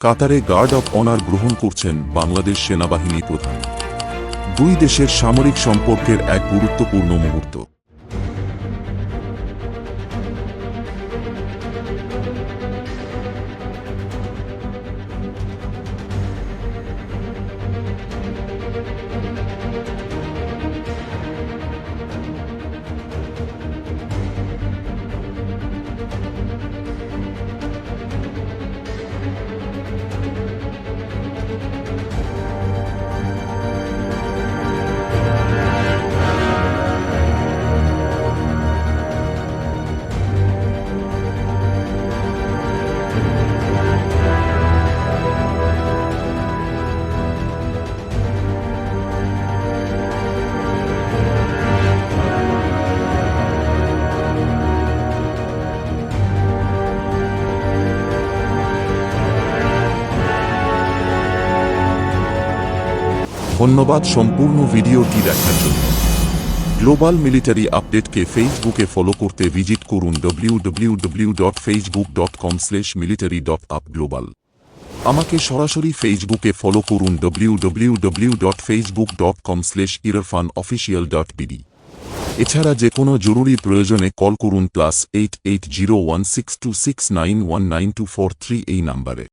কাতারে guard of honour গ্রহণ করছেন বাংলাদেশ সেনাবাহিনী প্রধান। দুই দেশের সামরিক সম্পর্কের এক গুরুত্বপূর্ণ মুহূর্ত। ধন্যবাদ সম্পূর্ণ ভিডিওটি দেখার জন্য। গ্লোবাল মিলিটারি আপডেটকে ফেসবুকে ফলো করতে ভিজিট করুন www.facebook.com military.upglobal আমাকে সরাসরি ফেসবুকে ফলো করুন ইরফান অফিসিয়াল.bd এছাড়া যে কোনো জরুরি প্রয়োজনে কল করুন plus eight eight zero one six two six nine one nine two four three এই নাম্বারে।